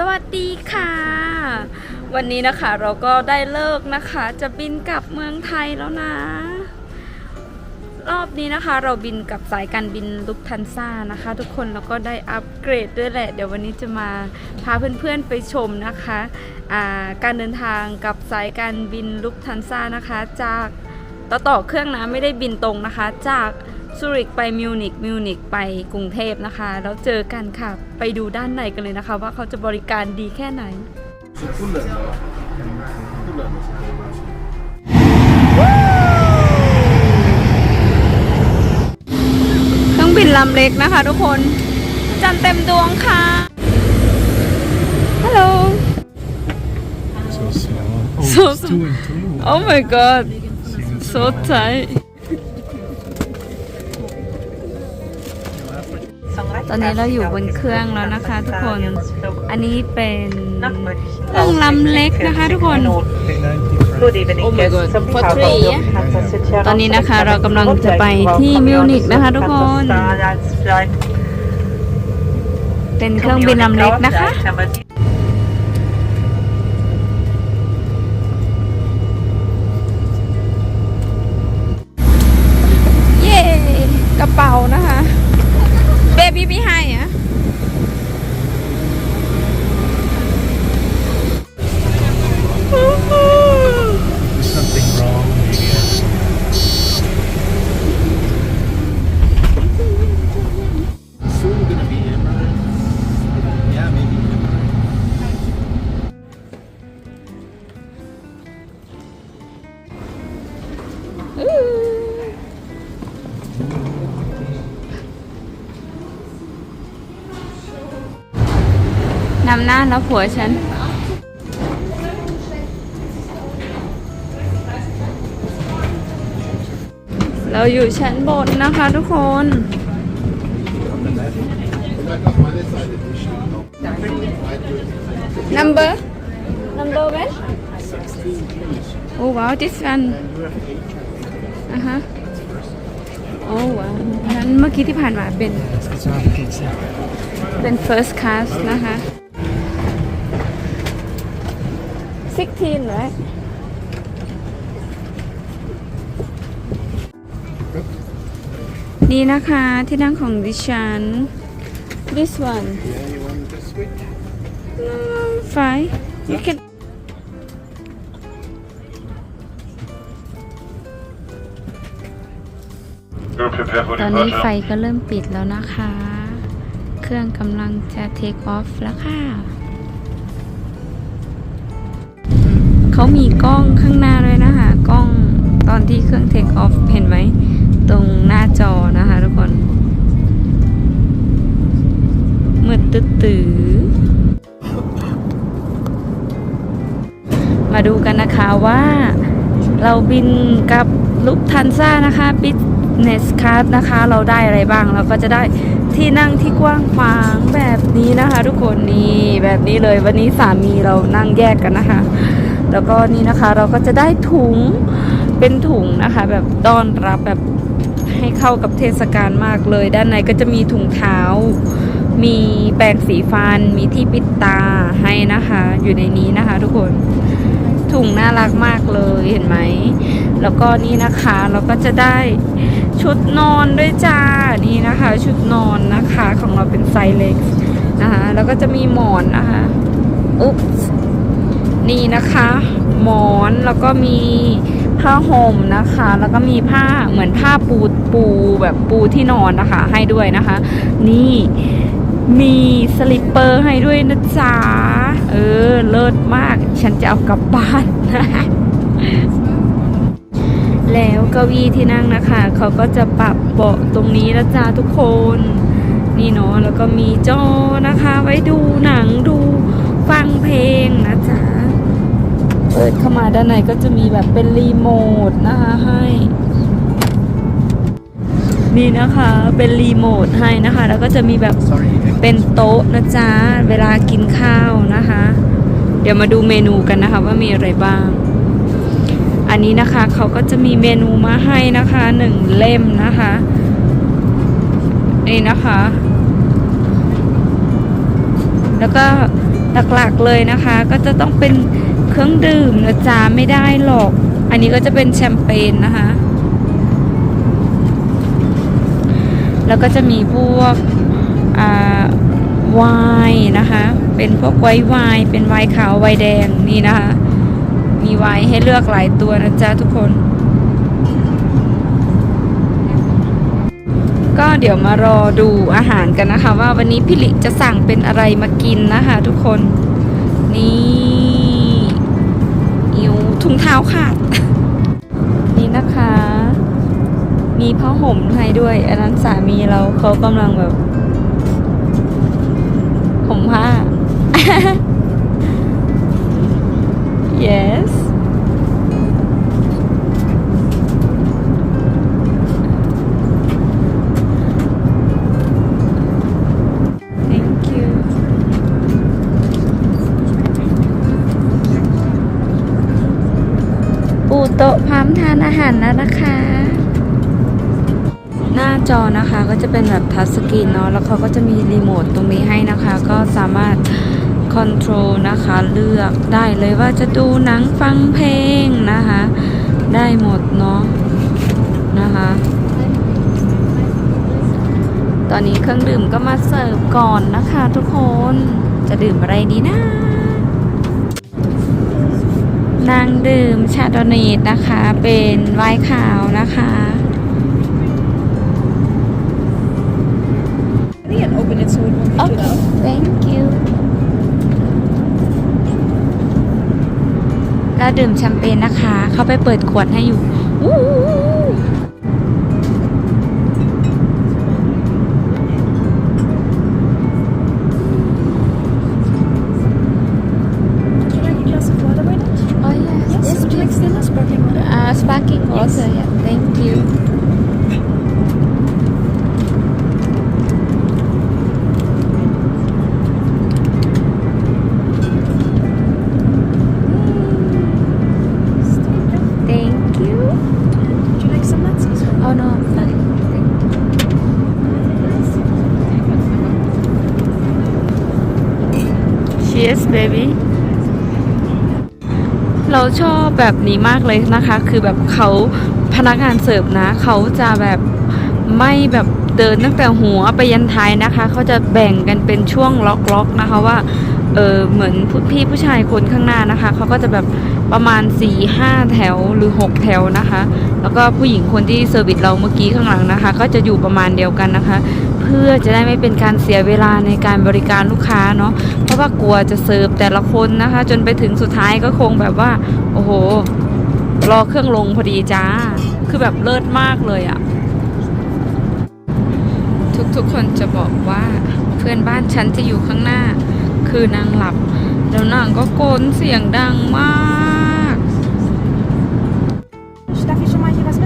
สวัสดีค่ะ วันนี้นะคะเราก็ได้เลิกนะคะ จะบินกลับเมืองไทยแล้วนะ รอบนี้นะคะ เราบินกับสายการบินลุกทันซ่านะคะ ทุกคนแล้วก็ได้อัปเกรดด้วยแหละ เดี๋ยววันนี้จะมาพาเพื่อนๆไปชมนะคะอ่าการเดินทางกับสายการบินลุกทันซ่านะคะ จากต่อต่อเครื่องนะไม่ได้บินตรงนะคะ จาก ซูริกไปมิวนิกมิวนิกไปกรุงเทพนะคะ แล้วเจอกันค่ะ ไปดูด้านในกันเลยนะคะ ว่าเขาจะบริการดีแค่ไหน เครื่องบินลำเล็กนะคะทุกคน จันเต็มดวงค่ะ ฮัลโหล so small oh my god so tight ตอนนี้เราอยู่บนเครื่องแล้วนะคะ ทุกคน อันนี้เป็นเครื่องลำเล็กนะคะ ทุกคน Good evening. Oh my god for three ตอนนี้นะคะเรากำลังจะไปที่มิวนิกนะคะ ทุกคน เป็นเครื่องบินลำเล็กนะคะเย้กระเป๋านะคะ พี่พี่ให้อะำหน้าแล้วผัวฉัน เราอยู่ชั้นบนนะคะทุกคน number number when oh wow this one อะฮะโอ้ว้าวนั้นเมื่อกี้ที่ผ่านมาเป็น Let's get some pizza. เป็น first class นะคะ 16 right นี่นะคะที่นั่งของดิฉัน this one Yeah, you want to switch? mm, fine you can ตอนนี้ไฟก็เริ่มปิดแล้วนะคะ เครื่องกำลังจะ take off แล้วค่ะ เขามีกล้องข้างหน้าด้วยนะคะ กล้องตอนที่เครื่อง take off เห็นไหม ตรงหน้าจอนะคะทุกคนมืดตื้อตื้อมาดูกันนะคะว่าเราบินกับลุกทันซ่านะคะ Business Class นะคะ เราได้อะไรบ้าง เราก็จะได้ที่นั่งที่กว้างขวางแบบนี้นะคะ ทุกคนนี่แบบนี้เลยวันนี้สามีเรานั่งแยกกันนะคะ แล้วก็นี่นะคะเราก็จะได้ถุงเป็นถุงนะคะ แบบต้อนรับแบบให้เข้ากับเทศกาลมากเลย ด้านในก็จะมีถุงเท้า มีแปรงสีฟัน มีที่ปิดตาให้นะคะ อยู่ในนี้นะคะ ทุกคนถุงน่ารักมากเลยเห็นไหม แล้วก็นี่นะคะเราก็จะได้ชุดนอนด้วยจ้านี่นะคะ ชุดนอนนะคะของเราเป็นไซส์เล็กนะคะ แล้วก็จะมีหมอนนะคะอุ๊บ นี่นะคะ หมอนแล้วก็มีผ้าห่มนะคะ แล้วก็มีผ้าเหมือนผ้าปูปูแบบปูที่นอนนะคะ ให้ด้วยนะคะ นี่มีสลิปเปอร์ให้ด้วยนะจ๊ะเออ เลิศมาก ฉันจะเอากลับบ้านแล้วเก้าอี้ที่นั่งนะคะ เขาก็จะปรับเบาะตรงนี้นะจ๊ะทุกคน นี่เนาะแล้วก็มีจอนะคะ ไว้ดูหนังดูฟังเพลงนะจ๊ะ ปิดเข้ามาด้านในก็จะมีแบบเป็นรีโมทนะคะให้นี่นะคะเป็นรีโมทให้นะคะ แล้วก็จะมีแบบ Sorry. เป็นโต๊ะนะจ๊ะ เวลากินข้าวนะคะ เดี๋ยวมาดูเมนูกันนะคะว่ามีอะไรบ้าง อันนี้นะคะเขาก็จะมีเมนูมาให้นะคะหนึ่งเล่มนะคะนี่นะคะ แล้วก็หลักๆเลยนะคะ ก็จะต้องเป็น เครื่องดื่มนะจ๊ะไม่ได้หรอก อันนี้ก็จะเป็นแชมเปญนะคะ แล้วก็จะมีพวกอ่าไวน์นะคะ เป็นพวกไวน์ไวน์เป็นไวน์ขาวไวน์แดงนี่นะคะ มีไวน์ให้เลือกหลายตัวนะจ๊ะทุกคน ก็เดี๋ยวมารอดูอาหารกันนะคะ ว่าวันนี้พี่ลิจะสั่งเป็นอะไรมากินนะคะ ทุกคนนี่ ถุงเท้าขาด นี่นะคะ มีผ้าห่มให้ด้วย อันนั้นสามีเราเขากำลังแบบห่มผ้า yes านอาหารแล้วนะคะ หน้าจอนะคะก็จะเป็นแบบทัชสกรีนเนาะแล้วเขาก็จะมีรีโมทตรงนี้ให้นะคะ ก็สามารถคอนโทรลนะคะ เลือกได้เลยว่าจะดูหนังฟังเพลงนะคะ ได้หมดเนาะนะคะตอนนี้เครื่องดื่มก็มาเสิร์ฟก่อนนะคะทุกคน จะดื่มอะไรดีนะ นางดื่มชาดอนีดนะคะ เป็นไวน์ขาวนะคะ and open it so it won't be too Okay, loud. thank you แล้วดื่มแชมเปญนะคะ เขาไปเปิดขวดให้อยู่ Cheers, baby. เราชอบแบบนี้มากเลยนะคะ คือแบบเขาพนักงานเสิร์ฟนะ เขาจะแบบไม่แบบเดินตั้งแต่หัวไปยันท้ายนะคะ เขาจะแบ่งกันเป็นช่วงล็อกๆนะคะว่าเออเหมือนพี่ผู้ชายคนข้างหน้านะคะ เขาก็จะแบบประมาณ4ี่ห้าแถวหรือ 6 แถวนะคะ แล้วก็ผู้หญิงคนที่เซอร์วิสเราเมื่อกี้ข้างหลังนะคะ ก็จะอยู่ประมาณเดียวกันนะคะ พื่อจะได้ไม่เป็นการเสียเวลาในการบริการลูกค้าเนาะเพราะว่ากลัวจะเสิร์ฟแต่ละคนนะคะ จนไปถึงสุดท้ายก็คงแบบว่า โอ้โห รอเครื่องลงพอดีจ้า คือแบบเลิศมากเลยอะทุกๆคนจะบอกว่าเพื่อนบ้านฉันจะอยู่ข้างหน้า คือนางหลับ แล้วนางก็โกนเสียงดังมาก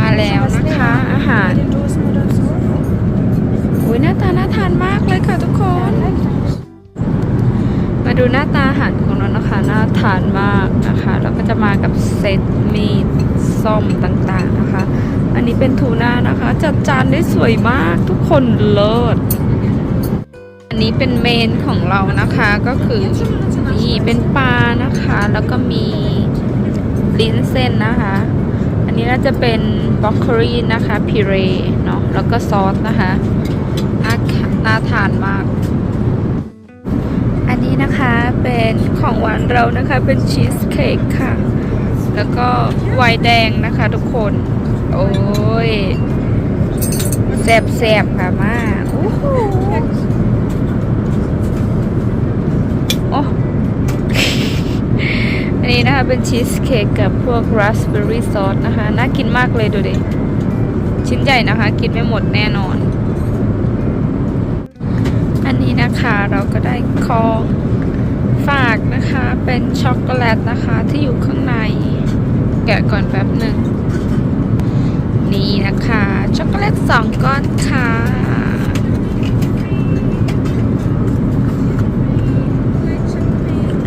มาแล้วนะคะอาหาร Den Dosen oder so? อุ้ย หน้าตาน่าทานมากเลยค่ะทุกคน มาดูหน้าตาอาหารของเรานะคะน่าทานมากนะคะแล้วก็จะมากับเซตมีดส้มต่างๆนะคะ อันนี้เป็นทูน่านะคะ จัดจานได้สวยมากทุกคนเลิศอันนี้เป็นเมนของเรานะคะก็คือนี่เป็นปลานะคะ แล้วก็มีลิ้นเส้นนะคะอันนี้น่าจะเป็นบล็อกโคลีนะคะพิเรเนาะแล้วก็ซอสนะคะ น่าทานมาก อันนี้นะคะเป็นของหวานเรานะคะเป็นชีสเค้กค่ะ แล้วก็ไวน์แดงนะคะทุกคน โอ้ยแซ่บๆค่ะมาโอ้โหอ้อันนี้นะคะเป็นชีสเค้กกับพวกราสเบอร์รี่ซอสนะคะ น่ากินมากเลยดูดิ ชิ้นใหญ่นะคะ กินไม่หมดแน่นอนนี้นะคะ เราก็ได้ของฝากนะคะ เป็นช็อกโกแลตนะคะที่อยู่ข้างใน แกะก่อนแป๊บหนึ่ง นี่นะคะ ช็อกโกแลตสองก้อนค่ะ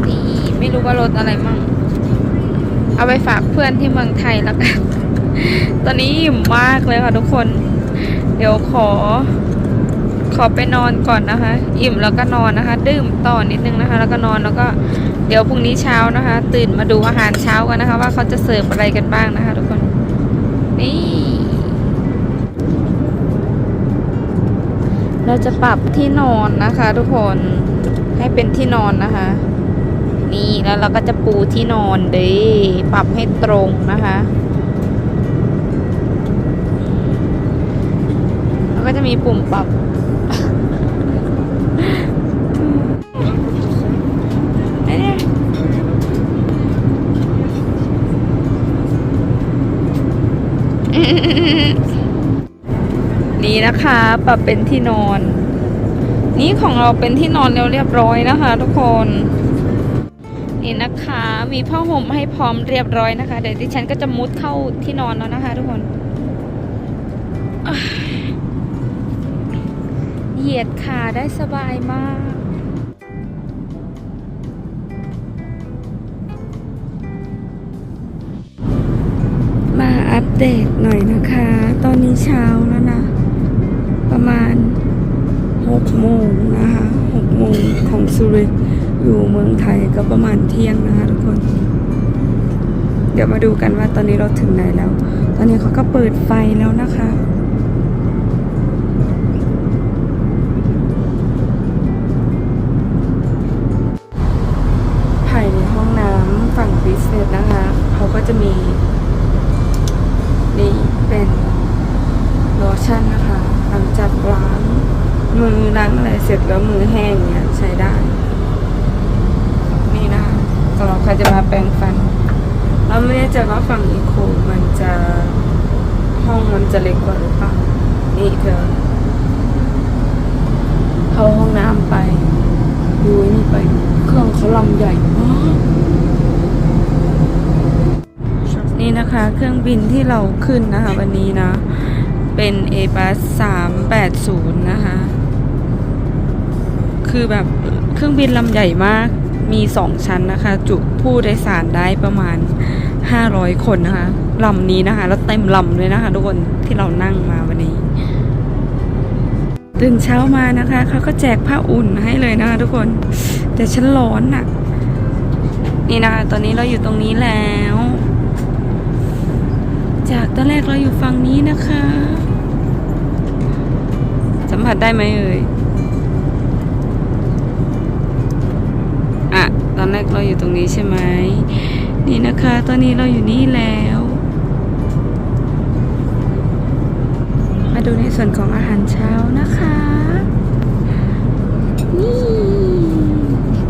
นี่ไม่รู้ว่ารสอะไรมั่ง เอาไปฝากเพื่อนที่เมืองไทยแล้วกัน ตอนนี้อิ่มมากเลยค่ะทุกคน เดี๋ยวขอ อไปนอนก่อนนะคะ อิ่มแล้วก็นอนนะคะ ดื่มต่อนิดนึงนะคะ แล้วก็นอนแล้วก็เดี๋ยวพรุ่งนี้เช้านะคะ ตื่นมาดูอาหารเช้ากันนะคะ ว่าเขาจะเสิร์ฟอะไรกันบ้างนะคะ ทุกคนนี่เราจะปรับที่นอนนะคะ ทุกคนให้เป็นที่นอนนะคะ นี่แล้วเราก็จะปูที่นอนเด้ปรับให้ตรงนะคะแล้วก็จะมีปุ่มปรับ ไม่ได้ นี่นะคะปรับเป็นที่นอน นี่ของเราเป็นที่นอนแล้วเรียบร้อยนะคะ ทุกคน นี่นะคะ มีผ้าห่มให้พร้อมเรียบร้อยนะคะ เดี๋ยวดิฉันก็จะมุดเข้าที่นอนแล้วนะคะ ทุกคนเหยียดขาได้สบายมาก เดตหน่อยนะคะ ตอนนี้เช้าแล้วนะ ประมาณ6โมงนะคะ6โมงของสุรินอยู่เมืองไทยก็ประมาณเที่ยงนะคะทุกคน เดี๋ยวมาดูกันว่าตอนนี้เราถึงไหนแล้ว ตอนนี้เขาก็เปิดไฟแล้วนะคะ ว่าฝั่งอีโคมันจะห้องมันจะเล็กกว่าหรือเปล่า นี่เธอ เข้าห้องน้ำไป ดูนี่ไป เครื่องเขาลำใหญ่มากนี่นะคะ เครื่องบินที่เราขึ้นนะคะ วันนี้นะ เป็น a b u s 380 นะคะ คือแบบเครื่องบินลำใหญ่มาก มีสองชั้นนะคะ จุผู้โดยสารได้ประมาณ 500 คนนะคะลำนี้นะคะ แล้วเต็มลำเลยนะคะ ทุกคนที่เรานั่งมาวันนี้ ตื่นเช้ามานะคะเขาก็แจกผ้าอุ่นให้เลยนะคะ ทุกคนแต่ฉันร้อนอะ่ะ นี่นะคะตอนนี้เราอยู่ตรงนี้แล้ว จากตอนแรกเราอยู่ฝั่งนี้นะคะ สัมผัสได้ไหมเอ่ยอะตอนแรกเราอยู่ตรงนี้ใช่ไหม นี่นะคะ ตอนนี้เราอยู่นี่แล้ว มาดูในส่วนของอาหารเช้านะคะ นี่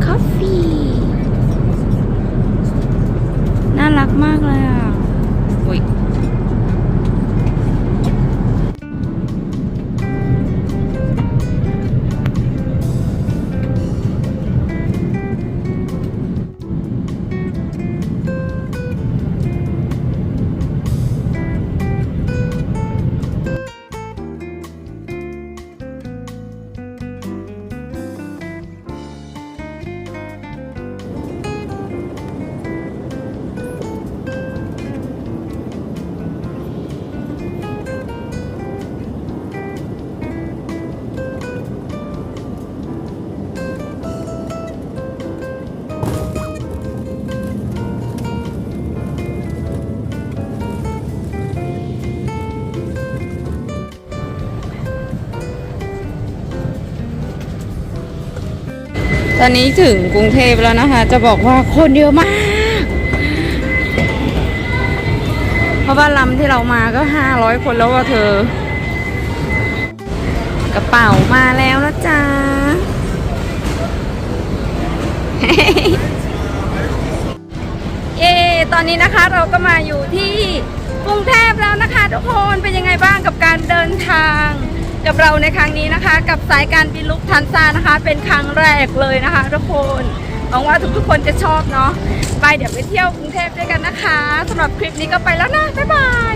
คอฟฟี่น่ารักมากเลย ตอนนี้ถึงกรุงเทพแล้วนะคะ จะบอกว่าคนเยอะมาก เพราะว่าลำที่เรามาก็ห้าร้อยคนแล้วว่าเธอ กระเป๋ามาแล้วนะจ๊ะ เย้ตอนนี้นะคะเราก็มาอยู่ที่กรุงเทพแล้วนะคะทุกคนเป็นยังไงบ้างกับการเดินทาง กับเราในครั้งนี้นะคะ กับสายการบินลุกทันซานะคะ เป็นครั้งแรกเลยนะคะทุกคนหวังว่าทุกๆคนจะชอบเนาะไปเดี๋ยวไปเที่ยวกรุงเทพด้วยกันนะคะสำหรับคลิปนี้ก็ไปแล้วนะบ๊ายบาย